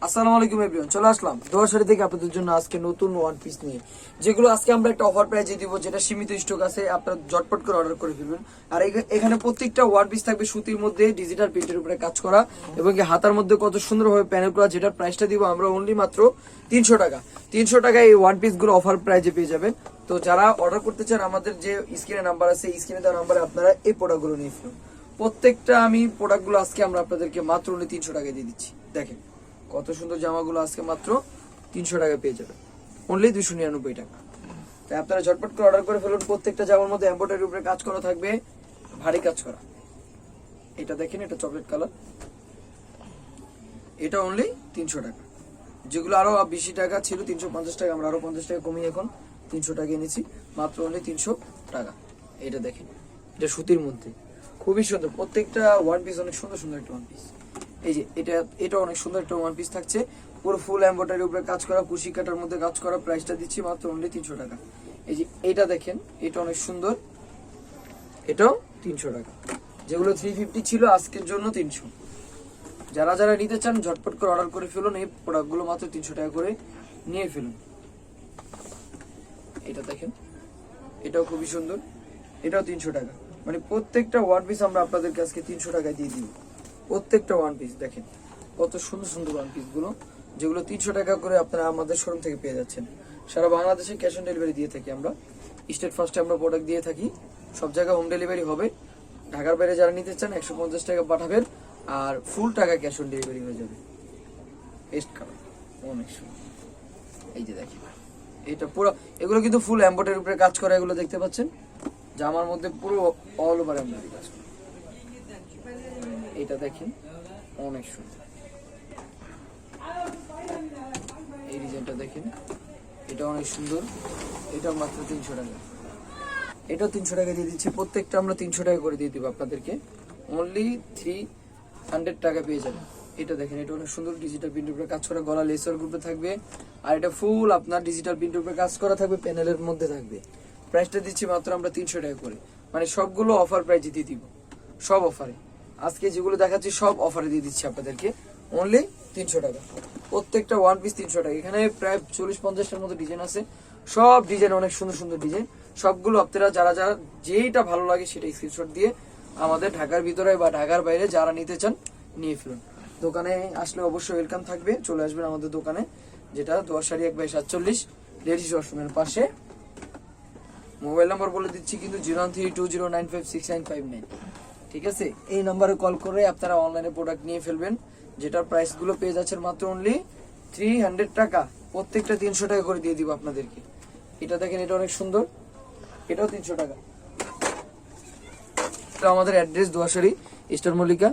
আসসালামু আলাইকুম এভরিওয়ান চলে আসলাম দোয়াশাড়ি থেকে আপনাদের জন্য আজকে নতুন ওয়ান পিস নিয়ে। যেগুলো আজকে আমরা একটা অফার প্রাইজে দিব, যেটা সীমিত স্টক আছে, আপনারা জটপট করে অর্ডার করে ফেলবেন। আর এখা- এখানে প্রত্যেকটা ওয়ান পিস থাকবে সুতির মধ্যে ডিজিটাল প্রিন্টের উপরে কাজ করা, এবং হাতার মধ্যে কত সুন্দরভাবে প্যানেল করা, যেটার প্রাইসটা দিব আমরা অনলি মাত্র তিনশো টাকা। তিনশো টাকায় এই ওয়ান পিসগুলো অফার প্রাইজে পেয়ে যাবেন। তো যারা অর্ডার করতে চান, আমাদের যে স্ক্রিনে নাম্বার আছে স্ক্রিনে দেওয়া নাম্বারে আপনারা এই প্রোডাক্টগুলো নিয়ে ফেলুন। প্রত্যেকটা আমি প্রোডাক্টগুলো আজকে আমরা আপনাদেরকে মাত্র অনলি তিনশো টাকায় দিয়ে দিচ্ছি। দেখেন। কত সুন্দর জামাগুলো আজকে মাত্র তিনশো টাকা পেয়ে যাবে। অনলি দুশো নিরানব্বই টাকা। তাই আপনারা ঝটপট করে অর্ডার করে ফেলুন, প্রত্যেকটা জামার মধ্যে এম্ব্রয়ডারির উপরে কাজ করা থাকবে, ভারী কাজ করা। এটা দেখেন, এটা চকলেট কালার এটা অনলি তিনশো টাকা। যেগুলো আরও বেশি টাকা ছিল, তিনশো পঞ্চাশ টাকা, আমরা আরও পঞ্চাশ টাকা কমিয়ে এখন তিনশো টাকা এনেছি। মাত্র অনলি তিনশো টাকা। এটা দেখেন, এটা সুতির মধ্যে। খুবই সুন্দর। প্রত্যেকটা ওয়ান পিস অনেক সুন্দর সুন্দর একটা ওয়ান পিস এই যে, এটা এটা অনেক সুন্দর একটা ওয়ান পিস থাকছে। পুরো ফুল এম্ব্রয়ডারির উপরে কাজ করা, কুশি কাটার মধ্যে কাজ করা প্রাইসটা দিচ্ছি মাত্র অনলি তিনশো টাকা। এই যে, এটা দেখেন, এটা অনেক সুন্দর। এটাও তিনশো টাকা। যেগুলো থ্রি ফিফটি ছিল আজকের জন্য তিনশো। যারা যারা নিতে চান, ঝটপট করে অর্ডার করে ফেলুন, এই প্রোডাক্টগুলো মাত্র তিনশো টাকা করে নিয়ে ফেলুন। এটা দেখেন, এটাও খুবই সুন্দর। এটাও তিনশো টাকা। মানে প্রত্যেকটা ওয়ান পিস আমরা আপনাদেরকে আজকে তিনশো টাকায় দিয়ে দিব। প্রত্যেকটা ওয়ান পিস দেখেন। কত সুন্দর সুন্দর ওয়ান পিসগুলো, যেগুলো তিনশো টাকা করে আপনারা আমাদের শোরুম থেকে পেয়ে যাচ্ছেন। সারা বাংলাদেশে ক্যাশ অন ডেলিভারি দিয়ে থাকি আমরা। স্টেট ফার্স্টে আমরা প্রোডাক্ট দিয়ে থাকি। সব জায়গায় হোম ডেলিভারি হবে। ঢাকার বাইরে যারা নিতে চান, একশো পঞ্চাশ টাকা পাঠাবেন। আর ফুল টাকা ক্যাশ অন ডেলিভারি হয়ে যাবে। এই যে দেখেন। এটা পুরো, এগুলো কিন্তু ফুল এম্বয়ডারির উপরে কাজ করা, এগুলো দেখতে পাচ্ছেন? জামার মধ্যে পুরো অল ওভার এম্বয়ডারি কাজ করা। এটা দেখেন, অনেক সুন্দর। এই ডিজাইনটা দেখেন, এটা অনেক সুন্দর। এটা মাত্র তিনশো টাকা। এটাও তিনশো টাকা দিয়ে দিচ্ছি। প্রত্যেকটা আমরা তিনশো টাকা করে দিয়ে দিব আপনাদেরকে। অনলি থ্রি হান্ড্রেড টাকা পেয়ে যাবেন। এটা দেখেন, এটা অনেক সুন্দর ডিজিটাল প্রিন্টের উপরে কাজ করা। গলা লেসার গ্রুপে থাকবে। আর এটা ফুল আপনার ডিজিটাল প্রিন্টের উপরে কাজ করা থাকবে প্যানেলের মধ্যে থাকবে। প্রাইসটা দিচ্ছি মাত্র আমরা তিনশো টাকা করে। মানে সবগুলো অফার প্রাইজে দিয়ে দিব। সব অফারে আজকে যেগুলো দেখাচ্ছি সব অফারে দিয়ে দিচ্ছি আপনাদেরকে। অনলি তিনশো টাকা। প্রত্যেকটা ওয়ান পিস তিনশো টাকা। এখানে প্রায় চল্লিশ পঞ্চাশটার মতো ডিজাইন আছে। সব ডিজাইন অনেক সুন্দর সুন্দর ডিজাইন সবগুলো আপনারা যারা যারা যেইটা ভালো লাগে সেটা স্ক্রিনশট দিয়ে আমাদের ঢাকার ভিতরে বা ঢাকার বাইরে যারা নিতে চান, নিয়ে ফেলুন। দোকানে আসলে অবশ্যই ওয়েলকাম থাকবে। চলে আসবেন আমাদের দোকানে, যেটা দোয়াশারি এক বাই সাতচল্লিশ, লেডিস ওয়াশরুমের পাশে। মোবাইল নাম্বার বলে দিচ্ছি কিন্তু zero three two zero nine five six nine five nine. ঠিক আছে? এই নাম্বারে কল করে আপনারা অনলাইনে প্রোডাক্ট নিয়ে ফেলবেন, যেটার প্রাইসগুলো পেয়ে যাচ্ছেন মাত্র অনলি থ্রি হান্ড্রেড টাকা। প্রত্যেকটা তিনশো টাকা করে দিয়ে দিব আপনাদেরকে। এটা দেখেন, এটা অনেক সুন্দর। এটাও তিনশো টাকা। আমাদের অ্যাড্রেস দোয়াশারি ইস্টার মল্লিকা।